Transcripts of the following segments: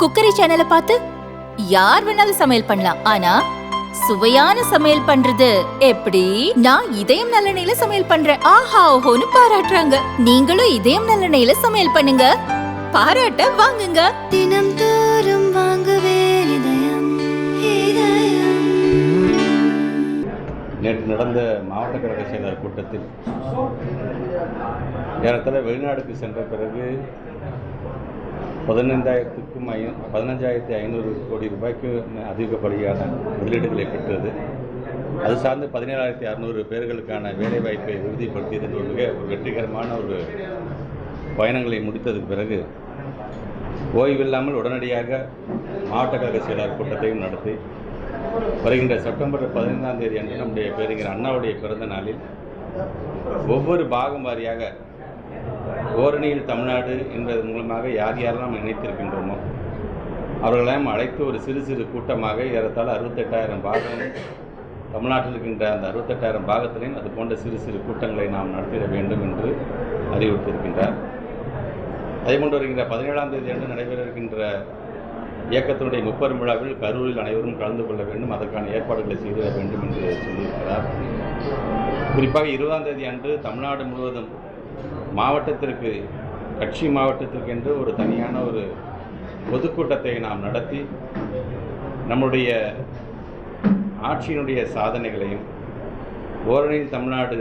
Cookery சேனலை பார்த்து யார் வேணாலும் சமையல் பண்ணலாம். ஆனா சுவையான சமையல் பண்றது எப்படி? நான் இதயம் நல்லெண்ணெயில சமையல் பண்றேன். ஆஹா ஓஹோன்னு பாராட்டுறாங்க. நீங்களும் இதயம் நல்லெண்ணெயில சமையல் பண்ணுங்க. பாராட்ட வாங்குங்க. தினம் தோறும் வாங்குவே இதயம் இதயம். நேற்று நடந்த மாவட்ட கழக செயலர் கூட்டத்தில் ஏறத்தாழ வெளிநாடுக்கு சென்ற பிறகு பதினைந்தாயிரத்துக்கும் ஐ பதினஞ்சாயிரத்தி ஐநூறு கோடி ரூபாய்க்கு அதிகப்படியான முதலீடுகளை பெற்றது. அது சார்ந்து பதினேழாயிரத்தி அறநூறு பேர்களுக்கான வேலைவாய்ப்பை உறுதிப்படுத்தியது ஒரு மிக ஒரு வெற்றிகரமான ஒரு பயணங்களை முடித்ததுக்கு பிறகு ஓய்வில்லாமல் உடனடியாக மாவட்ட கழக செயலாளர் கூட்டத்தையும் நடத்தி வருகின்ற செப்டம்பர் பதினைந்தாம் தேதி அன்று நம்முடைய பேருங்கிற அண்ணாவுடைய பிறந்த நாளில் ஒவ்வொரு பாகம் வாரியாக ஓரணியில் தமிழ்நாடு என்பதன் மூலமாக யார் யாரெல்லாம் இணைத்திருக்கின்றோமோ அவர்களையும் அழைத்து ஒரு சிறு சிறு கூட்டமாக ஏறத்தாழ அறுபத்தெட்டாயிரம் பாகம் தமிழ்நாட்டில் இருக்கின்ற அந்த அறுபத்தெட்டாயிரம் பாகத்திலையும் அது போன்ற சிறு சிறு கூட்டங்களை நாம் நடத்திட வேண்டும் என்று அறிவுறுத்தியிருக்கின்றார். அதேபோன்று வருகின்ற பதினேழாம் தேதி அன்று நடைபெற இருக்கின்ற இயக்கத்தினுடைய முப்பெரும் விழாவில் கரூரில் அனைவரும் கலந்து கொள்ள வேண்டும் அதற்கான ஏற்பாடுகளை செய்திட வேண்டும் என்று சொல்லியிருக்கிறார். குறிப்பாக இருபதாம் தேதி அன்று தமிழ்நாடு முழுவதும் மாவட்டத்திற்கு கட்சி மாவட்டத்திற்கு என்று ஒரு தனியான ஒரு பொதுக்கூட்டத்தை நாம் நடத்தி நம்முடைய ஆட்சியினுடைய சாதனைகளையும் ஓரணியில் தமிழ்நாடு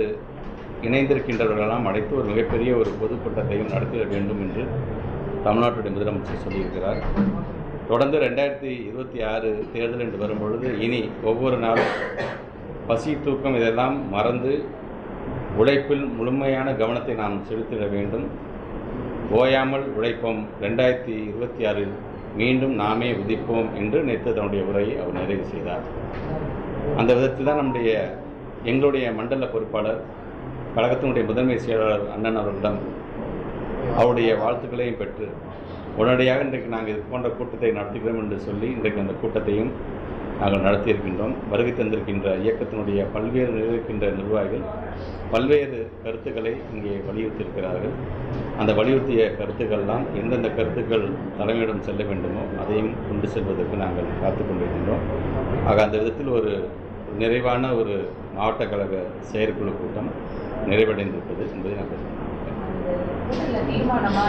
இணைந்திருக்கின்றவர்களெல்லாம் அழைத்து ஒரு மிகப்பெரிய ஒரு பொதுக்கூட்டத்தையும் நடத்திட வேண்டும் என்று தமிழ்நாட்டுடைய முதலமைச்சர் சொல்லியிருக்கிறார். தொடர்ந்து ரெண்டாயிரத்தி இருபத்தி ஆறு தேர்தல் என்று வரும்பொழுது இனி ஒவ்வொரு நாளும் பசி தூக்கம் இதெல்லாம் மறந்து உழைப்பில் முழுமையான கவனத்தை நாம் செலுத்திட வேண்டும். ஓயாமல் உழைப்போம். ரெண்டாயிரத்தி இருபத்தி ஆறில் மீண்டும் நாமே உதிப்போம் என்று நேற்று தன்னுடைய உரையை அவர் நிறைவு செய்தார். அந்த விதத்தில் தான் நம்முடைய எங்களுடைய மண்டல பொறுப்பாளர் கழகத்தினுடைய முதன்மை செயலாளர் அண்ணன் அவர்களிடம் அவருடைய வாழ்த்துக்களையும் பெற்று உடனடியாக இன்றைக்கு நாங்கள் இது போன்ற கூட்டத்தை நடத்துகிறோம் என்று சொல்லி இன்றைக்கு அந்த கூட்டத்தையும் நாங்கள் நடத்தியிருக்கின்றோம். வருகை தந்திருக்கின்ற இயக்கத்தினுடைய பல்வேறு நிலையிருக்கின்ற நிர்வாகிகள் பல்வேறு கருத்துக்களை இங்கே வலியுறுத்தியிருக்கிறார்கள். அந்த வலியுறுத்திய கருத்துக்கள்லாம் எந்தெந்த கருத்துக்கள் தலைமையிடம் செல்ல வேண்டுமோ அதையும் கொண்டு செல்வதற்கு நாங்கள் காத்து கொண்டிருக்கின்றோம். ஆக அந்த விதத்தில் ஒரு நிறைவான ஒரு மாவட்ட கழக செயற்குழு கூட்டம் நிறைவடைந்திருப்பது என்பதை நான் தெரிவித்துக் கொள்கிறேன்.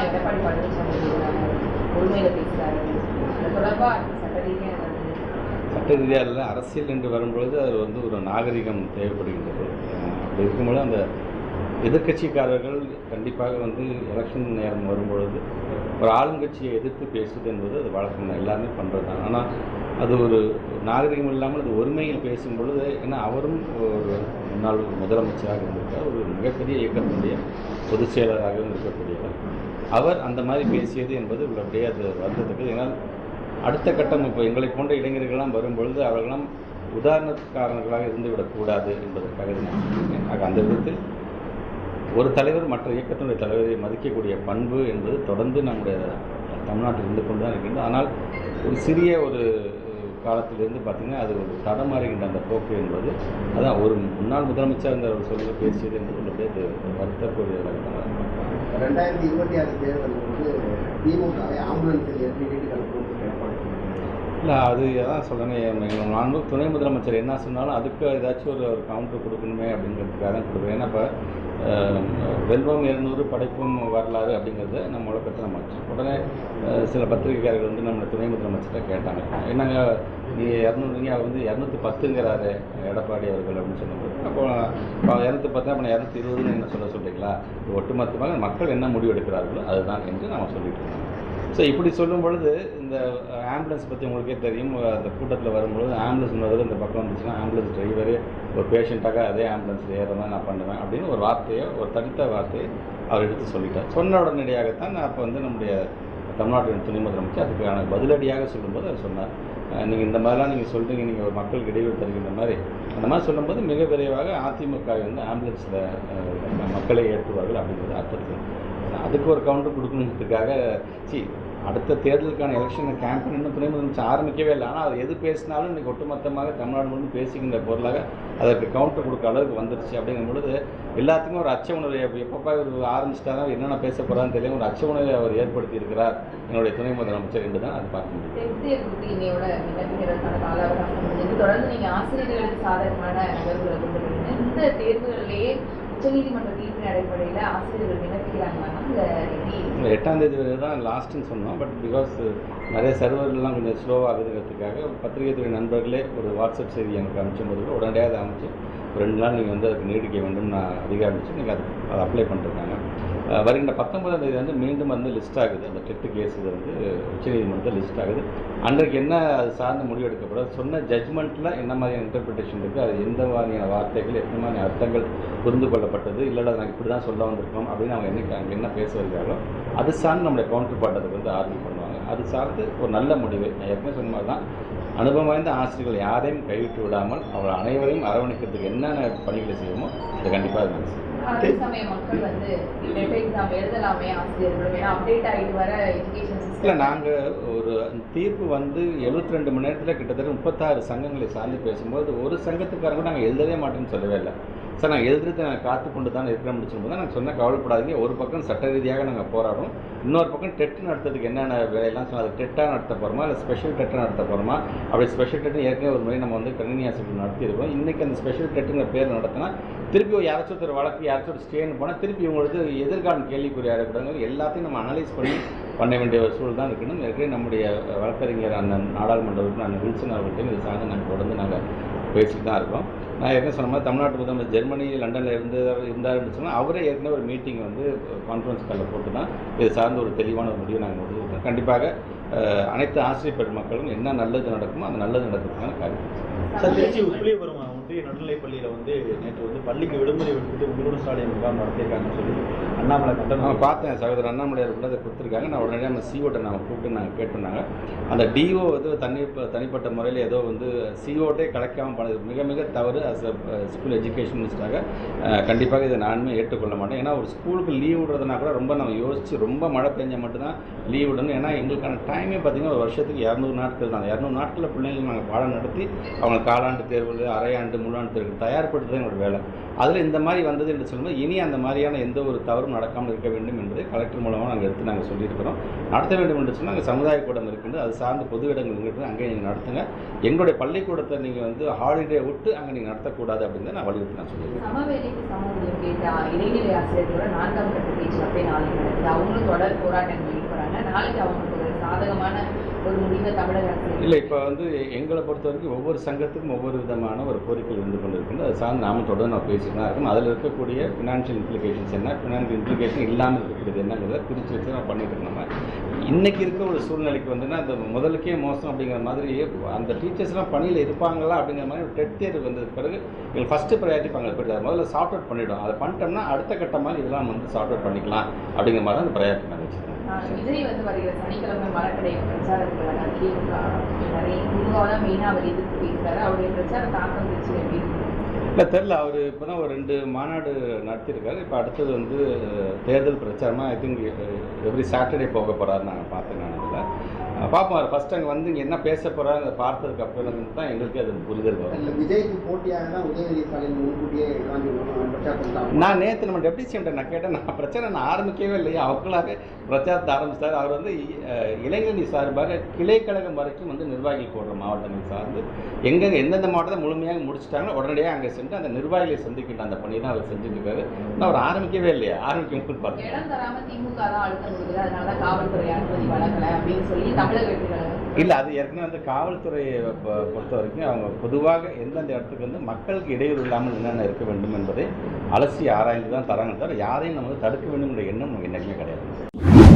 எடப்பாடி பழனிசாமி சட்ட ரீதியாக இல்லை அரசியல் என்று வரும்பொழுது அது வந்து ஒரு நாகரிகம் தேவைப்படுகின்றது. அப்படி இருக்கும்போது அந்த எதிர்க்கட்சிக்காரர்கள் கண்டிப்பாக வந்து எலெக்ஷன் நேரம் வரும்பொழுது ஒரு ஆளுங்கட்சியை எதிர்த்து பேசுவது என்பது அது வழக்கம் தான். எல்லாருமே பண்ணுறது தான். ஆனால் அது ஒரு நாகரிகம் இல்லாமல் அது ஒருமையில் பேசும் பொழுது ஏன்னா அவரும் ஒரு முன்னாள் முதலமைச்சராக இருந்திருக்கார். ஒரு மிகப்பெரிய இயக்கத்தினுடைய பொதுச் செயலராகவும் இருக்கக்கூடியவர். அவர் அந்த மாதிரி பேசியது என்பது உள்ளபடியே அது வருத்தத்தக்கது ஏன்னால் அடுத்த கட்டம் இப்போ எங்களை போன்ற இளைஞர்கள்லாம் வரும்பொழுது அவர்களெல்லாம் உதாரணக்காரர்களாக இருந்துவிடக்கூடாது என்பதற்காக நான் ஆக அந்த விதத்தில் ஒரு தலைவர் மற்ற இயக்கத்தினுடைய தலைவரை மதிக்கக்கூடிய பண்பு என்பது தொடர்ந்து நம்முடைய தமிழ்நாட்டில் இருந்து கொண்டு தான் இருக்கின்றது. ஆனால் ஒரு சிறிய ஒரு காலத்திலிருந்து பார்த்திங்கன்னா அது ஒரு தடமாறுகின்ற அந்த போக்கு என்பது அதான் ஒரு முன்னாள் முதலமைச்சர் இருந்தவர் சொல்லி பேசியது என்பது உள்ளபடியே அது வருத்தக்கூடியதாக ரெண்டாயிரத்தி இருபத்தி ஆறு தேர்தலில் வந்து திமுகவை ஆம்புலன்ஸில் ஏற்றி இல்லை அது அதான் சொல்கிறேன் நான் துணை முதலமைச்சர் என்ன சொன்னாலும் அதுக்கு ஏதாச்சும் ஒரு ஒரு கவுண்டர் கொடுக்கணுமே அப்படிங்கிறதுக்காக தான் கொடுக்குறேன் ஏன்னா இப்போ வெல்வம் இருநூறு படைப்பும் வரலாறு அப்படிங்கிறத நம்ம முழக்கத்தில் நம்ம உடனே சில பத்திரிகைக்காரர்கள் வந்து நம்ம துணை முதலமைச்சர்கிட்ட கேட்டாங்க. என்னங்க நீ இரநூறுங்க அவர் வந்து இரநூத்தி பத்துங்கிறாரு எடப்பாடி அவர்கள் அப்படின்னு சொன்னபோது அப்போ இரநூத்தி பத்து அப்போ இரநூத்தி இருபதுன்னு என்ன சொல்ல சொல்கிறீங்களா ஒட்டுமொத்தமாக மக்கள் என்ன முடிவு எடுக்கிறார்களோ அதுதான் என்று நம்ம சொல்லிட்டு இருக்கோம். ஸோ இப்படி சொல்லும் பொழுது இந்த ஆம்புலன்ஸ் பற்றி உங்களுக்கே தெரியும். அந்த கூட்டத்தில் வரும்பொழுது ஆம்புலன்ஸ் முதல்ல இந்த பக்கம் வந்துச்சுன்னா ஆம்புலன்ஸ் டிரைவரே ஒரு பேஷண்ட்டாக அதே ஆம்புலன்ஸில் ஏற மாதிரி நான் பண்ணுவேன் அப்படின்னு ஒரு வார்த்தையை ஒரு தனித்த வார்த்தையை அவர் எடுத்து சொல்லிட்டார். சொன்ன உடனடியாகத்தான் நான் அப்போ வந்து நம்முடைய தமிழ்நாட்டின் துணை முதலமைச்சர் அதுக்கான பதிலடியாக சொல்லும்போது அவர் சொன்னார். நீங்கள் இந்த மாதிரிலாம் நீங்கள் சொல்கிறீங்க நீங்கள் ஒரு மக்களுக்கு இடைவெளி தருகின்ற மாதிரி. அந்த மாதிரி சொல்லும்போது மிக விரைவாக அதிமுக வந்து ஆம்புலன்ஸில் மக்களை ஏற்றுவார்கள் அப்படிங்கிறது அர்த்தத்தில். அதுக்கு ஒரு கவுண்டர் கொடுக்கணுங்கிறதுக்காக சி அடுத்த தேர்தலுக்கான எலெக்ஷன் கேம்பெயின் இன்னும் துணை முதலமைச்சர் ஆரம்பிக்கவே இல்லை. ஆனால் அது எது பேசினாலும் இன்றைக்கி ஒட்டுமொத்தமாக தமிழ்நாடு முழுவதும் பேசிக்கின்ற பொருளாக அதற்கு கவுண்டர் கொடுக்க அளவுக்கு வந்துருச்சு. அப்படிங்கும் பொழுது எல்லாத்துக்கும் ஒரு அச்ச உணர்வு எப்ப- எப்பப்பா இவர் ஆரம்பிச்சிட்டாரோ என்னென்ன பேச போகிறான்னு தெரியும் ஒரு அச்ச உணர்வை அவர் ஏற்படுத்தி இருக்கிறார் என்னுடைய துணை முதலமைச்சர் என்று தான் அது பார்க்க முடியும். தொடர்ந்து நீங்கள் ஆசிரியர்களுக்கு சாதகமான நகர்வுகளை கொண்டு இந்த தேர்தலிலேயே உச்சநீதிமன்ற அடிப்படையில் இல்லை எட்டாம் தேதி வரை தான் லாஸ்ட்டுன்னு சொன்னோம். பட் பிகாஸ் நிறைய சர்வர்லாம் கொஞ்சம் ஸ்லோவாகுதுங்கிறதுக்காக பத்திரிகை துறை நண்பர்களே ஒரு வாட்ஸ்அப் செய்தி எனக்கு அனுப்பிச்சும்போது உடனடியாக அதை அனுப்பிச்சு ரெண்டு நாள் நீங்கள் வந்து அதுக்கு நீடிக்க வேண்டும் நான் அதிகாரிச்சு நீங்கள் அது அதை அப்ளை பண்ணிருக்காங்க வருகின்ற பத்தொன்பதாம் தேதி வந்து மீண்டும் வந்து லிஸ்ட் ஆகுது. அந்த டெட்டு கேஸ் இது வந்து உச்சநீதிமன்றத்தில் லிஸ்ட் ஆகுது. அன்றைக்கு என்ன அது சார்ந்த முடிவு எடுக்கப்படும் சொன்ன ஜட்ஜ்மெண்ட்டில் என்ன மாதிரியான இன்டர்பிரிட்டேஷன் இருக்குது அது எந்த மாதிரியான வார்த்தைகள் எந்த மாதிரியான அர்த்தங்கள் புரிந்து கொள்ளப்பட்டது? இல்லை நாங்கள் இப்படி தான் சொல்ல வந்திருக்கோம் அப்படின்னு அவங்க என்னைக்கு அங்கே என்ன பேச வருகிறாரோ அது சார்ந்து நம்முடைய கவுண்டர் பாட்டத்துக்கு வந்து ஆர்வம் பண்ணுவாங்க. அது சார்ந்து ஒரு நல்ல முடிவு. நான் ஏற்கனவே சொன்ன மாதிரி தான் அனுபவம் வாய்ந்த ஆசிரியர்கள் யாரையும் கைவிட்டு விடாமல் அவர்கள் அனைவரையும் அரவணைக்கிறதுக்கு என்னென்ன பணிகளை செய்யுமோ அது கண்டிப்பாக அது நாங்கள் அதே சமயம் மக்கள் வந்து டெட் எக்ஸாம் எழுதலாமே ஆசிரியர்களும் ஏன்னா அப்டேட் ஆகிட்டு வர எஜுகேஷன் இல்லை நாங்கள் ஒரு தீர்ப்பு வந்து 72 ரெண்டு மணி நேரத்தில் கிட்டத்தட்ட முப்பத்தாறு சங்கங்களை சார்ந்து பேசும்போது ஒரு சங்கத்துக்காரங்க நாங்கள் எழுதவே மாட்டோம்னு சொல்லவே இல்லை. சார் நாங்கள் எதிர்த்து நாங்கள் காத்து கொண்டு தான் இருக்கிறோம்னு சொல்லும்போது நாங்கள் சொன்ன கவலைப்படாதீங்க. ஒரு பக்கம் சட்ட ரீதியாக நாங்கள் போராடுறோம். இன்னொரு பக்கம் டெட்டு நடத்துறதுக்கு என்னென்ன வேலையெல்லாம் சொன்னால் அது டெட்டாக நடத்த போகிறோமா இல்லை ஸ்பெஷல் டெட்டாக நடத்த போகிறோமா அப்படி ஸ்பெஷல் டெட்டு ஏற்கனவே ஒரு முறை நம்ம வந்து கணினி ஆசிரியர் நடத்தியிருக்கோம் இன்றைக்கி அந்த ஸ்பெஷல் டெட்டுங்கிற பேர் நடத்தினா திருப்பி யாராச்சும் ஒருத்தர் வழக்கு யாராச்சும் ஒரு ஸ்டேன்னு போனால் திருப்பி இவங்களுக்கு எதிர்காலம் கேள்விக்குறி ஆகிடக்கூடாது எல்லாத்தையும் நம்ம அனலைஸ் பண்ணி பண்ண வேண்டிய ஒரு சூழல் தான் இருக்கணும். ஏற்கனவே நம்முடைய வழக்கறிஞர் அண்ணன் நாடாளுமன்ற உறுப்பினர் அண்ணன் வில்சன் அவர்கள்ட்டையும் இது சார்ந்து நாங்கள் தொடர்ந்து நாங்கள் பேசிட்டு தான் இருக்கோம். நான் என்ன சொன்ன மாதிரி தமிழ்நாட்டு முதல்வர் ஜெர்மனி லண்டனில் இருந்து இருந்தாருன்னு சொன்னால் அவரே ஏற்கனவே ஒரு மீட்டிங் வந்து கான்ஃபரன்ஸ் காலில் போட்டு தான் இது சார்ந்த ஒரு தெளிவான ஒரு முடிவை நாங்கள் முடிச்சிருக்கோம் கண்டிப்பாக அனைத்து ஆசிரியர் பெருமக்களும் என்ன நல்லது நடக்குமோ அந்த நல்லது நடக்கிறதுக்கான காரியம். வந்து திருச்சி வந்து நேற்று வந்து பள்ளிக்கு விடுமுறை விட்டுட்டு உங்களோட சாலை முகாம் நடத்தியிருக்காங்கன்னு சொல்லி அண்ணாமலை கண்டனம் நான் பார்த்தேன். சகோதரர் அண்ணாமலையார் கூட அதை கொடுத்துருக்காங்க. நான் உடனடியாக நம்ம சிஓட்டை நான் கூப்பிட்டு நாங்கள் கேட்டிருந்தாங்க. அந்த டிஓ வந்து தனி தனிப்பட்ட முறையில் ஏதோ வந்து சிஓட்டே கலைக்காமல் பண்ணது. மிக மிக தவறு. அஸ் அ ஸ்கூல் எஜுகேஷன் மினிஸ்டராக கண்டிப்பாக இதை நானுமே ஏற்றுக்கொள்ள மாட்டேன். ஏன்னா ஒரு ஸ்கூலுக்கு லீவ் விடுறதுனா கூட ரொம்ப நம்ம யோசித்து ரொம்ப மழை பெஞ்சால் மட்டும்தான் லீவ் விடணும். ஏன்னா எங்களுக்கான டைமே பார்த்தீங்கன்னா ஒரு வருஷத்துக்கு இரநூறு நாட்கள் தான். இரநூறு நாட்களில் பிள்ளைங்களுக்கு நாங்கள் பாடம் நடத்தி அவங்க காலாண்டு தேர்வு அரையாண்டு முழாண்டு தயார்படுத்துறது எங்களோட வேலை. அதில் இந்த மாதிரி வந்தது என்று சொல்லும்போது இனி அந்த மாதிரியான எந்த ஒரு தவறும் நடக்காமல் இருக்க வேண்டும் என்பதை கலெக்டர் மூலமாக நாங்கள் எடுத்து நாங்கள் சொல்லியிருக்கிறோம். நடத்த வேண்டும் என்று சொன்னால் அங்கே சமுதாய கூடம் இருக்கின்றது. அது சார்ந்த பொது இடங்கள் இருக்குது அங்கே நீங்கள் நடத்துங்க. எங்களுடைய பள்ளிக்கூடத்தை நீங்கள் வந்து ஹாலிடே விட்டு அங்கே நீங்கள் நடத்தக்கூடாது அப்படின்னு நான் வலியுறுத்தி நான் சொல்லியிருக்கேன். சமூகம் இடைநிலை ஆசிரியர்களோட நான்காம் கட்ட பேச்சுவார்த்தை நாளைக்கு நடக்குது. அவங்களும் தொடர் போராட்டங்கள் ஈடுபடுறாங்க நாளைக்கு அவங்களுக்கு ஒரு சாதகமான ஒரு முடிவை தமிழக அரசு இல்லை இப்போ வந்து எங்களை பொறுத்த வரைக்கும் ஒவ்வொரு சங்கத்துக்கும் ஒவ்வொரு விதமான ஒரு கோரிக்கை இருந்து கொண்டு இருக்குது அது சார்ந்து நாம தொடர்ந்து நான் பேசிட்டு தான் இருக்கும். அதில் இருக்கக்கூடிய ஃபினான்ஷியல் இம்ப்ளிகேஷன்ஸ் என்ன ஃபினான்ஷியல் இம்ப்ளிகேஷன் இல்லாமல் இருக்கக்கூடியது என்னங்கிறத பிரித்து வச்சு நான் பண்ணிட்டு இருக்கோம் நம்ம. இன்னைக்கு இருக்க ஒரு சூழ்நிலைக்கு வந்துன்னா அந்த முதலுக்கே மோசம் அப்படிங்கிற மாதிரி அந்த டீச்சர்ஸ்லாம் பணியில் இருப்பாங்களா அப்படிங்கிற மாதிரி ஒரு டெட் தேர்வு வந்ததுக்கு பிறகு எங்களுக்கு ஃபஸ்ட்டு ப்ரையாரிட்டி பங்கு போயிட்டு முதல்ல சார்ட் அவுட் பண்ணிவிடும். அதை பண்ணிட்டோம்னா அடுத்த கட்டமாக இதெல்லாம் வந்து சார்ட் அவுட் பண்ணிக்கலாம் அப்படிங்கிற மாதிரி தான் அந்த ப்ரையாரிட்டி நான் வச்சுருக்கேன் விஜய் வந்து வருகிற சனிக்கிழமை மரக்கடை பிரச்சாரத்தில் வர நிறைய திமுக தான் மெயினாக அவர் எதிர்த்து பேசுறாரு அவருடைய பிரச்சார தாக்கம் வச்சு எப்படி இல்லை தெரில அவர் இப்போ தான் ஒரு ரெண்டு மாநாடு நடத்தியிருக்காரு. இப்போ அடுத்தது வந்து தேர்தல் பிரச்சாரமாக ஐ திங்க் எவ்ரி சாட்டர்டே போக போகிறாரு நாங்கள் பார்த்தேன் நான் அதில். பார்ப்போம். ஃபஸ்ட் அங்கே வந்து இங்கே என்ன பேச போகிறாரு பார்த்ததுக்கு அப்புறம் தான் எங்களுக்கே அது புரிதல் வரும். இல்லை விஜய்க்கு போட்டியாக தான் உதயநிதி ஸ்டாலின் முன்கூட்டியே நான் நேற்று நம்ம டெப்டி சிஎம்கிட்ட நான் கேட்டேன். நான் பிரச்சனை நான் ஆரம்பிக்கவே இல்லையா. அவங்களாவே பிரச்சாரத்தை ஆரம்பிச்சார். அவர் வந்து இளைஞரணி சார்பாக கிளைக்கழகம் வரைக்கும் வந்து நிர்வாகிகள் போடுற மாவட்டங்கள் சார்ந்து எங்கெங்க எந்தெந்த மாவட்டத்தை முழுமையாக முடிச்சிட்டாங்களோ உடனடியாக அங்கே சென்று அந்த நிர்வாகிகளை சந்திக்கின்ற அந்த பணி தான் அவர் செஞ்சுட்டு இருக்காரு நான் அவர் ஆரம்பிக்கவே இல்லையா. ஆரம்பிக்கும் பார்த்தேன் இடம் தராம திமுக தான் அழுத்தம் கொடுக்குது. அதனால தான் காவல்துறை அனுமதி வழங்கல அப்படின்னு சொல்லி தமிழக வெற்றி கழகம் இல்லை அது ஏற்கனவே வந்து காவல்துறையை பொறுத்த வரைக்கும் அவங்க பொதுவாக எந்தெந்த இடத்துக்கு வந்து மக்களுக்கு இடையூறு இல்லாமல் என்னென்ன இருக்க வேண்டும் என்பதை அலசி ஆராய்ந்து தான் தராங்க தவிர யாரையும் நம்ம தடுக்க வேண்டும் என்ற எண்ணம் நமக்கு என்றைக்குமே கிடையாது.